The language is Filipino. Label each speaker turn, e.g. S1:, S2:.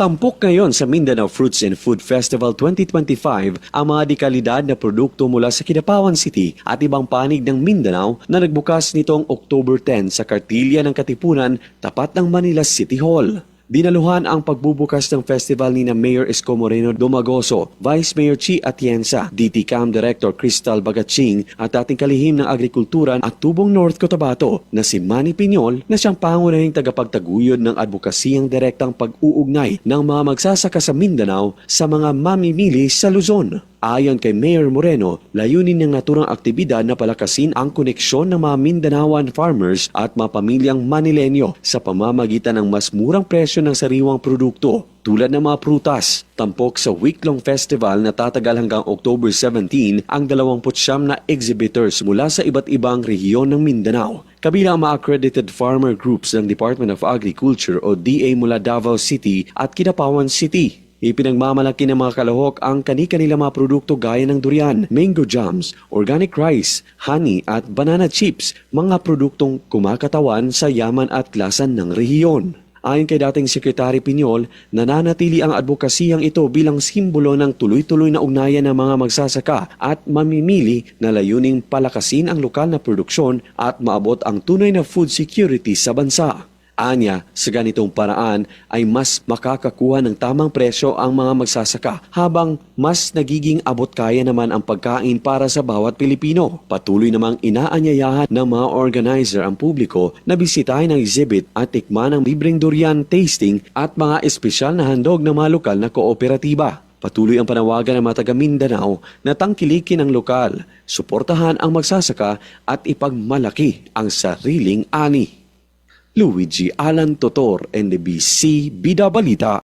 S1: Tampok ngayon sa Mindanao Fruits and Food Festival 2025 ang mga dekalidad na produkto mula sa Kidapawan City at ibang panig ng Mindanao na nagbukas nitong October 10 sa Kartilya ng Katipunan tapat ng Manila City Hall. Dinaluhan ang pagbubukas ng festival ni na Mayor Esco Moreno Domagoso, Vice Mayor Chi Atienza, DTCAM Director Crystal Bagaching at dating kalihim ng agrikultura at tubong North Cotabato na si Manny Piñol na siyang pangunahing tagapagtaguyod ng advokasiyang direktang pag-uugnay ng mga magsasaka sa Mindanao sa mga mamimili sa Luzon. Ayon kay Mayor Moreno, layunin ng naturang aktibidad na palakasin ang koneksyon ng mga Mindanaoan farmers at mga pamilyang Manilenyo sa pamamagitan ng mas murang presyo ng sariwang produkto tulad ng mga prutas. Tampok sa week-long festival na tatagal hanggang October 17 ang 29 na exhibitors mula sa iba't ibang rehiyon ng Mindanao. Kabilang ang mga accredited farmer groups ng Department of Agriculture o DA mula Davao City at Kidapawan City. Ipinagmamalaki ng mga kalahok ang kani-kanila mga produkto gaya ng durian, mango jams, organic rice, honey at banana chips, mga produktong kumakatawan sa yaman at klasan ng rehiyon. Ayon kay dating Sekretary Pinyol, nananatili ang advokasiyang ito bilang simbolo ng tuloy-tuloy na ugnayan ng mga magsasaka at mamimili na layuning palakasin ang lokal na produksyon at maabot ang tunay na food security sa bansa. Anya, sa ganitong paraan ay mas makakakuha ng tamang presyo ang mga magsasaka habang mas nagiging abot kaya naman ang pagkain para sa bawat Pilipino. Patuloy namang inaanyayahan ng mga organizer ang publiko na bisitahin ang exhibit at tikman ang libreng durian tasting at mga espesyal na handog ng mga lokal na kooperatiba. Patuloy ang panawagan ng mga taga Mindanao na tangkilikin ang lokal, suportahan ang magsasaka at ipagmalaki ang sariling ani. Luigi Alan Totor, NBC Bida Balita.